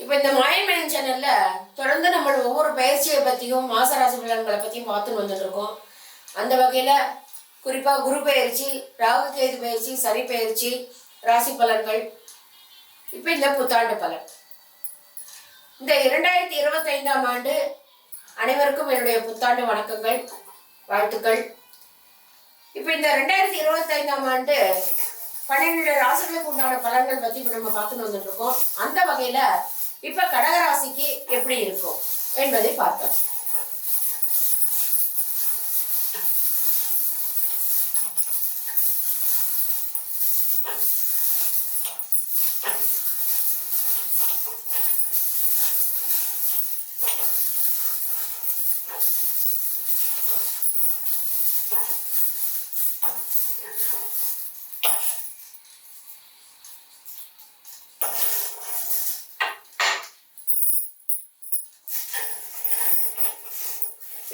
இப்போ இந்த மாயமேன் சேனலில் தொடர்ந்து நம்ம ஒவ்வொரு பயிற்சியை பற்றியும் மாசராசி பலன்களை பற்றியும் பார்த்துட்டு வந்துட்டுருக்கோம். அந்த வகையில் குறிப்பாக குரு பயிற்சி ராகு கேது பயிற்சி சனி பயிற்சி ராசி பலன்கள் இப்போ இந்த புத்தாண்டு பலன். இந்த இரண்டாயிரத்தி இருபத்தைந்தாம் ஆண்டு அனைவருக்கும் என்னுடைய புத்தாண்டு வணக்கங்கள் வாழ்த்துக்கள். இப்போ இந்த ரெண்டாயிரத்தி இருபத்தைந்தாம் ஆண்டு பன்னிரெண்டு ராசிகளுக்கு உண்டான பலன்கள் பற்றி இப்போ நம்ம பார்த்துட்டு வந்துட்டு இருக்கோம் அந்த வகையில் இப்போ கடகராசிக்கு எப்படி இருக்கும் என்பதை பார்த்தோம்.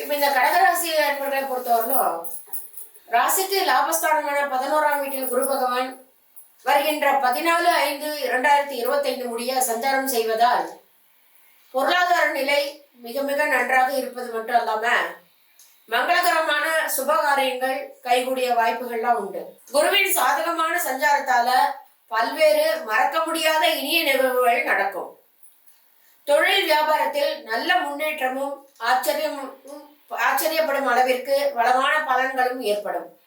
இப்போ இந்த கடகராசி நண்பர்களை பொறுத்தவரையிலும் ராசிக்கு லாபஸ்தானமான பதினோராம் வீட்டில் குரு பகவான் வருகின்ற பதினாலு ஐந்து இரண்டாயிரத்தி இருபத்தைந்து முடிய சஞ்சாரம் செய்வதால் பொருளாதார நிலை மிக மிக நன்றாக இருப்பது மட்டும் அல்லாம மங்களகரமான சுபகாரியங்கள் கைகூடிய வாய்ப்புகள்லாம் உண்டு. குருவின் சாதகமான சஞ்சாரத்தால பல்வேறு மறக்க முடியாத இனிய நிகழ்வுகள் நடக்கும். தொழில் வியாபாரத்தில் நல்ல முன்னேற்றமும் ஆச்சரியமும் ஆச்சரியப்படும் அளவிற்கு வளமான பலன்களும் ஏற்படும்.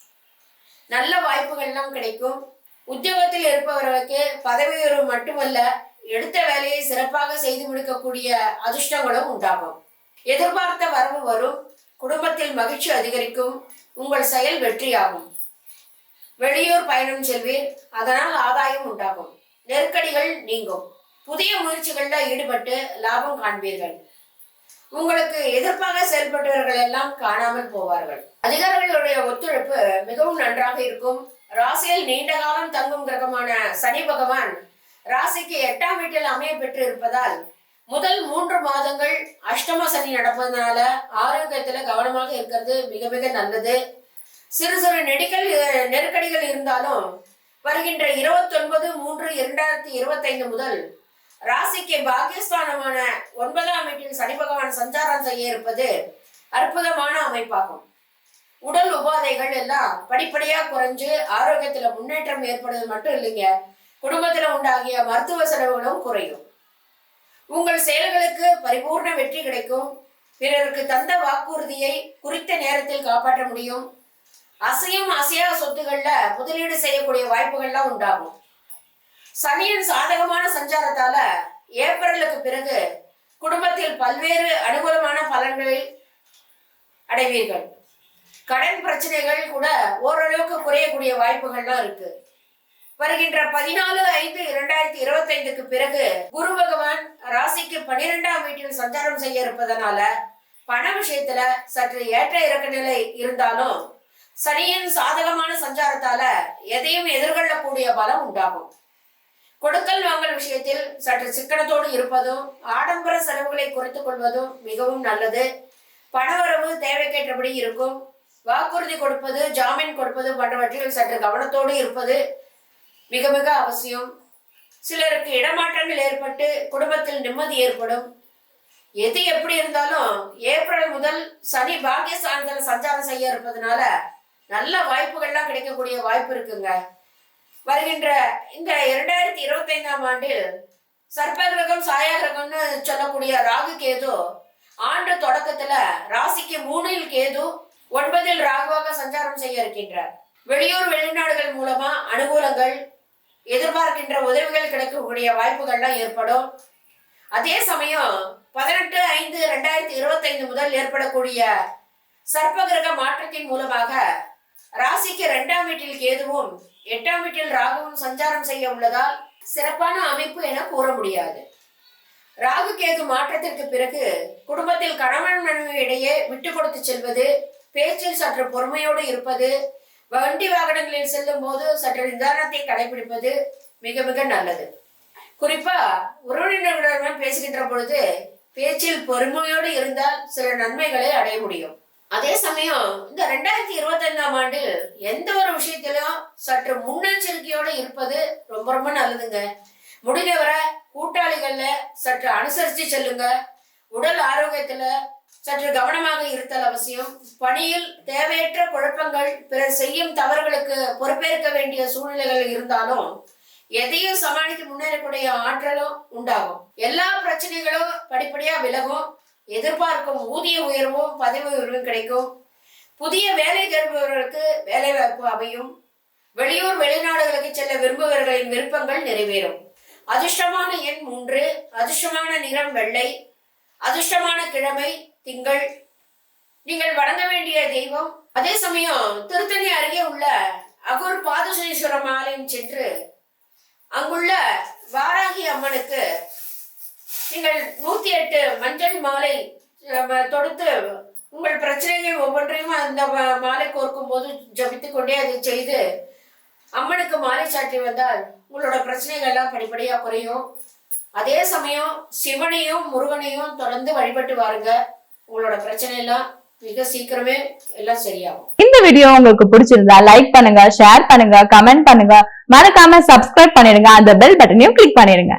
நல்ல வாய்ப்புகள்லாம் கிடைக்கும். உத்தியோகத்தில் இருப்பவர்களுக்கு பதவி உயர்வு மட்டுமல்ல எடுத்த வேலையை சிறப்பாக செய்து முடிக்கக்கூடிய அதிர்ஷ்டங்களும் உண்டாகும். எதிர்பார்த்த வரவு வரும். குடும்பத்தில் மகிழ்ச்சி அதிகரிக்கும். உங்கள் செயல் வெற்றியாகும். வெளியூர் பயணம் செல்வீர். அதனால் ஆதாயம் உண்டாகும். நெருக்கடிகள் நீங்கும். புதிய முயற்சிகளில் ஈடுபட்டு லாபம் காண்பீர்கள். உங்களுக்கு எதிர்ப்பாக செயல்பட்டவர்கள் எல்லாம் காணாமல் போவார்கள். அதிகாரிகளுடைய ஒத்துழைப்பு மிகவும் நன்றாக இருக்கும். ராசியில் நீண்ட காலம் தங்கும் கிரகமான சனி பகவான் ராசிக்கு எட்டாம் வீட்டில் அமைய பெற்று இருப்பதால் முதல் மூன்று மாதங்கள் அஷ்டம சனி நடப்பதனால ஆரோக்கியத்துல கவனமாக இருக்கிறது மிக மிக நல்லது. சிறு சிறு நெடிக்கல் நெருக்கடிகள் இருந்தாலும் வருகின்ற இருபத்தொன்பது மூன்று இரண்டாயிரத்தி இருபத்தைந்து முதல் ராசிக்கு பாகியஸ்தானமான ஒன்பதாம் வீட்டில் சனி பகவான் சஞ்சாரம் செய்ய இருப்பது அற்புதமான அமைப்பாகும். உடல் உபாதைகள் எல்லாம் படிப்படியா குறைஞ்சு ஆரோக்கியத்துல முன்னேற்றம் ஏற்படுவது மட்டும் இல்லைங்க. குடும்பத்துல உண்டாகிய மருத்துவ செலவுகளும் குறையும். உங்கள் செயல்களுக்கு பரிபூர்ண வெற்றி கிடைக்கும். பிறருக்கு தந்த வாக்குறுதியை குறித்த நேரத்தில் காப்பாற்ற முடியும். அசையும் அசையா சொத்துக்கள்ல முதலீடு செய்யக்கூடிய வாய்ப்புகள்லாம் உண்டாகும். சனியின் சாதகமான சஞ்சாரத்தால ஏப்ரலுக்கு பிறகு குடும்பத்தில் பல்வேறு அனுகூலமான பலன்களை அடைவீர்கள். கடன் பிரச்சனைகள் கூட ஓரளவுக்கு குறையக்கூடிய வாய்ப்புகள்லாம் இருக்கு. வருகின்ற பதினாலு ஐந்து இரண்டாயிரத்தி இருபத்தைந்துக்கு பிறகு குரு பகவான் ராசிக்கு பனிரெண்டாம் வீட்டில் சஞ்சாரம் செய்ய இருப்பதனால பண விஷயத்துல சற்று ஏற்ற இறக்க நிலை இருந்தாலும் சனியின் சாதகமான சஞ்சாரத்தால எதையும் எதிர்கொள்ளக்கூடிய பலம் உண்டாகும். கொடுக்கல் வாங்கல் விஷயத்தில் சற்று சிக்கனத்தோடு இருப்பதும் ஆடம்பர செலவுகளை குறைத்துக் கொள்வதும் மிகவும் நல்லது. பணவரவு தேவைக்கேற்றபடி இருக்கும். வாக்குறுதி கொடுப்பது ஜாமீன் கொடுப்பது போன்றவற்றில் சற்று கவனத்தோடு இருப்பது மிக மிக அவசியம். சிலருக்கு இடமாற்றங்கள் ஏற்பட்டு குடும்பத்தில் நிம்மதி ஏற்படும். எது எப்படி இருந்தாலும் ஏப்ரல் முதல் சனி பாகியஸ்தானத்தில் சஞ்சாரம் செய்ய இருப்பதனால நல்ல வாய்ப்புகள்லாம் கிடைக்கக்கூடிய வாய்ப்பு இருக்குங்க. வருகின்ற இந்த இரண்டாயிரத்தி இருபத்தைந்தாம் ஆண்டில் சர்ப்பகிரகம் சாயாகிரகம்னு சொல்லக்கூடிய ராகு கேது ஆண்டு தொடக்கத்துல ராசிக்கு மூணில் கேது ஒன்பதில் ராகுவாக சஞ்சாரம் செய்ய இருக்கின்றார். வெளியூர் வெளிநாடுகள் மூலமா அனுகூலங்கள் எதிர்பார்க்கின்ற உதவிகள் கிடைக்கக்கூடிய வாய்ப்புகள்லாம் ஏற்படும். அதே சமயம் பதினெட்டு ஐந்து ரெண்டாயிரத்தி இருபத்தைந்து முதல் ஏற்படக்கூடிய சர்ப்பகிரக மாற்றத்தின் மூலமாக ராசிக்கு இரண்டாம் வீட்டில் கேதுவும் எட்டாம் வீட்டில் ராகுவும் சஞ்சாரம் செய்ய உள்ளதால் சிறப்பான அமைப்பு என கூற முடியாது. ராகு கேது மாற்றத்திற்கு பிறகு குடும்பத்தில் கணவன் மனைவி இடையே விட்டு கொடுத்து செல்வது பேச்சில் சற்று பொறுமையோடு இருப்பது வண்டி வாகனங்களில் செல்லும் போது சற்று நிதானத்தை கடைபிடிப்பது மிக மிக நல்லது. குறிப்பா உறவினர்களுடன் பேசுகின்ற பொழுது பேச்சில் பொறுமையோடு இருந்தால் சில நன்மைகளை அடைய முடியும். அதே சமயம் இந்த ரெண்டாயிரத்தி இருபத்தி ஐந்தாம் எந்த ஒரு விஷயத்திலும் சற்று முன்னெச்சரிக்கையோடு இருப்பது ரொம்ப ரொம்ப நல்லதுங்க. முடிந்தவரை கூட்டாளிகள்ல சற்று அனுசரித்து செல்லுங்க. உடல் ஆரோக்கியத்துல சற்று கவனமாக இருத்தல் அவசியம். பணியில் தேவையற்ற குழப்பங்கள் பிறர் செய்யும் தவறுகளுக்கு பொறுப்பேற்க வேண்டிய சூழ்நிலைகள் இருந்தாலும் எதையும் சமாளித்து முன்னேறக்கூடிய ஆற்றலும் உண்டாகும். எல்லா பிரச்சனைகளும் படிப்படியா விலகும். எதிர்பார்க்கும் ஊதிய உயர்வும் பதவி உயர்வும் கிடைக்கும். புதிய வேலை தேடுபவர்களுக்கு வேலை வாய்ப்பு அமையும். வெளியூர் வெளிநாடுகளுக்கு செல்ல விரும்புபவர்களின் விருப்பங்கள் நிறைவேறும். அதிர்ஷ்டமான எண் மூன்று அதிர்ஷ்டமான நிறம் வெள்ளை அதிர்ஷ்டமான கிழமை திங்கள். நீங்கள் வணங்க வேண்டிய தெய்வம் அதே சமயம் திருத்தணி அருகே உள்ள அகூர் பாதசனீஸ்வரம் ஆலயம் சென்று அங்குள்ள வாராகி அம்மனுக்கு நீங்கள் நூத்தி எட்டு மஞ்சள் மாலை தொடுத்து உங்கள் பிரச்சனைகள் ஒவ்வொன்றையும் அந்த மாலை கோர்க்கும் போது ஜபித்து கொண்டே அதை செய்து அம்மனுக்கு மாலை சாற்றி வந்தால் உங்களோட பிரச்சனைகள் எல்லாம் படிப்படியா குறையும். அதே சமயம் சிவனையும் முருகனையும் தொடர்ந்து வழிபட்டு வாருங்க. உங்களோட பிரச்சனை எல்லாம் மிக சீக்கிரமே எல்லாம் சரியாகும். இந்த வீடியோ உங்களுக்கு பிடிச்சிருந்தா லைக் பண்ணுங்க ஷேர் பண்ணுங்க கமெண்ட் பண்ணுங்க. மறக்காம சப்ஸ்கிரைப் பண்ணிடுங்க. அந்த பெல் பட்டனையும் கிளிக் பண்ணிடுங்க.